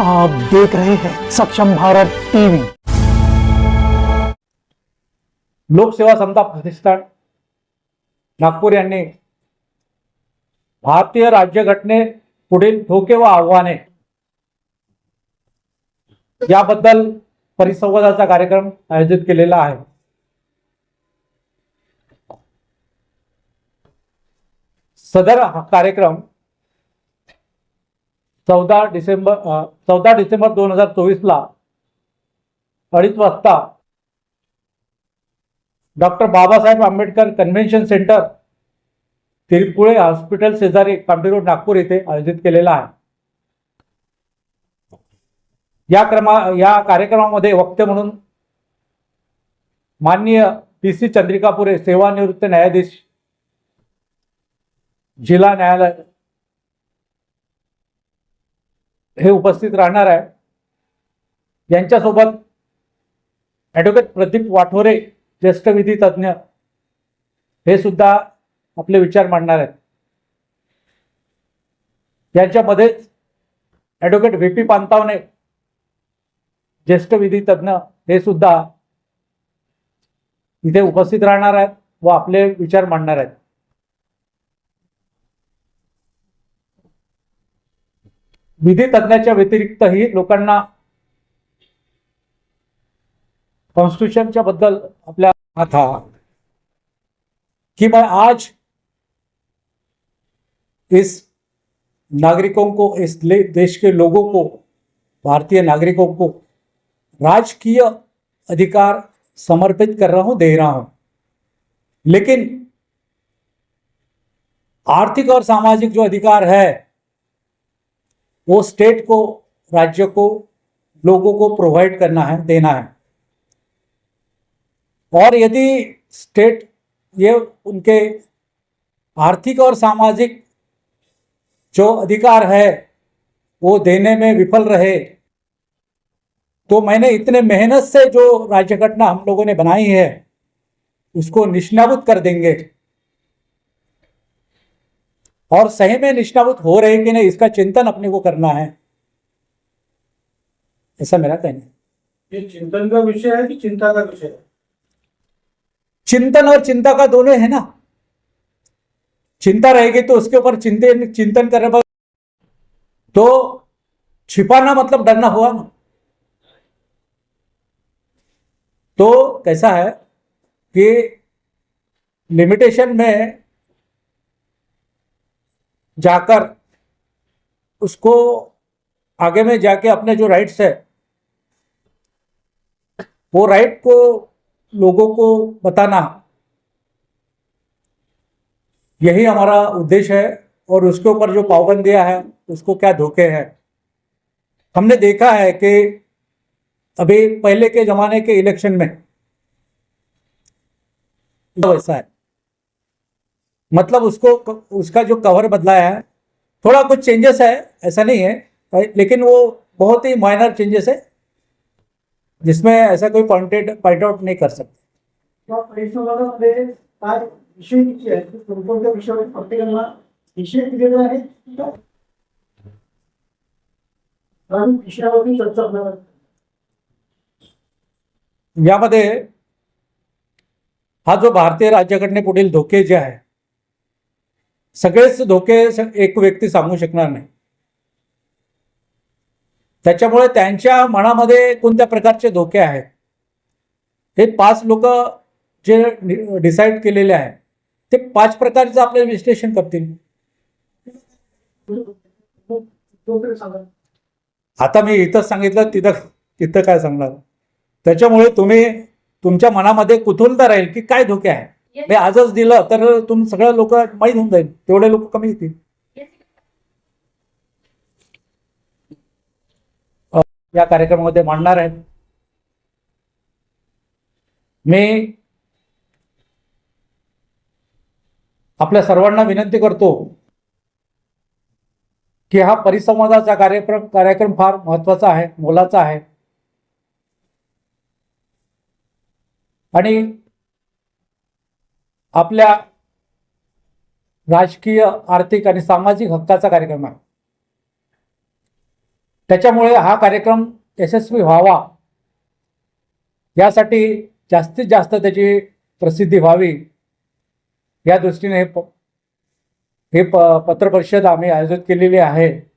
आप देख रहे हैं सक्षम भारत टीवी। लोकसेवा समता प्रतिष्ठान नागपूर यांनी भारतीय राज्यघटने पुढील धोके व आव्हाने याबद्दल परिसंवादाचा कार्यक्रम आयोजित केलेला आहे. सदर हा कार्यक्रम चौदा डिसेंबर चौदा डिसेंबर दोन हजार चोवीसला अडीच वाजता doctor Babasaheb Ambedkar convention centre Tirpude hospital शेजारी कामठी रोड नागपूर येथे आयोजित केलेला आहे. या क्रमा या कार्यक्रमामध्ये वक्ते म्हणून माननीय पी सी चंद्रिकापुरे सेवानिवृत्त न्यायाधीश जिल्हा न्यायालय हे उपस्थित राहणार आहे. यांच्यासोबत ॲडव्होकेट प्रदीप वाठोरे ज्येष्ठ विधी तज्ज्ञ हे सुद्धा आपले विचार मांडणार आहेत. यांच्यामध्येच ॲडव्होकेट व्ही पी पांतावणे ज्येष्ठ विधी तज्ज्ञ हे सुद्धा इथे उपस्थित राहणार आहेत व आपले विचार मांडणार आहेत. विधी तज्ञाच्या व्यतिरिक्तही लोकांना कॉन्स्टिट्यूशनच्या बद्दल आपल्या था कि मैं आज इस नागरिकों को इस देश के लोगों को भारतीय नागरिकों को राजकीय अधिकार समर्पित कर रहा हूं दे रहा हूं. लेकिन आर्थिक और सामाजिक जो अधिकार है वो स्टेट को, राज्य को, लोगों को प्रोवाइड करना है, देना है। और यदि स्टेट ये उनके आर्थिक और सामाजिक जो अधिकार है, वो देने में विफल रहे तो मैंने इतने मेहनत से जो राज्य घटना हम लोगों ने बनाई है, उसको निष्नाबूद कर देंगे। और सही में निष्नाबूद हो रहे कि नहीं इसका चिंतन अपने को करना है। ऐसा मेरा कहना है। ये चिंतन का विषय है कि चिंता का विषय है? चिंतन और चिंता का दोनों है ना? चिंता रहेगी तो उसके ऊपर चिंतन चिंतन करने पर तो छिपाना मतलब डरना हुआ ना? तो कैसा है कि लिमिटेशन में जाकर उसको आगे में जाके अपने जो राइट्स है, वो राइट को लोगों को बताना यही हमारा उद्देश्य है और उसके ऊपर जो पाबंदियाँ हैं, उसको क्या धोखे हैं। हमने देखा है कि अभी पहले के जमाने के इलेक्शन में वैसा है। मतलब उसको उसका जो कवर बदलाया है थोड़ा कुछ चेंजेस है ऐसा नहीं है लेकिन वो बहुत ही माइनर चेंजेस है जिसमें ऐसा कोई पॉइंटेड पॉइंट आउट नहीं कर सकते ते होणार आहे. यामध्ये हा जो भारतीय राज्यघटनेपुढील धोके जे आहे सगळेच धोके एक व्यक्ती सांगू शकणार नाही. त्याच्यामुळे त्यांच्या मनामध्ये कोणत्या प्रकारचे धोके आहेत? हे पाच लोक जे डिसाईड केलेले आहेत ते पाच प्रकारचं आपले विश्लेषण करतील. आता मी इथं सांगितलं तिथं तिथं काय सांगणार? त्याच्यामुळे तुम्ही तुमच्या मनामध्ये कुतूहलता राहील की काय धोके आहे मी आजच दिलं तर तुम सगळं लोक माहीत होऊन जाईल. तेवढे लोक कमी येतील. या कार्यक्रमामध्ये मांडणार आहेत. मी आपल्या सर्वांना विनंती करतो की हा परिसंवादाचा कार्यक्रम कार्यक्रम फार महत्त्वाचा आहे मोलाचा आहे. आणि आपल्या राजकीय आर्थिक आणि सामाजिक हक्काचा कार्यक्रम आहे. त्याच्यामुळे हा कार्यक्रम यशस्वी व्हावा. यासाठी जास्तीत जास्त त्याची प्रसिद्धी व्हावी. या दृष्टीने हे प हे प पत्रपरिषद आम्ही आयोजित केलेली आहे.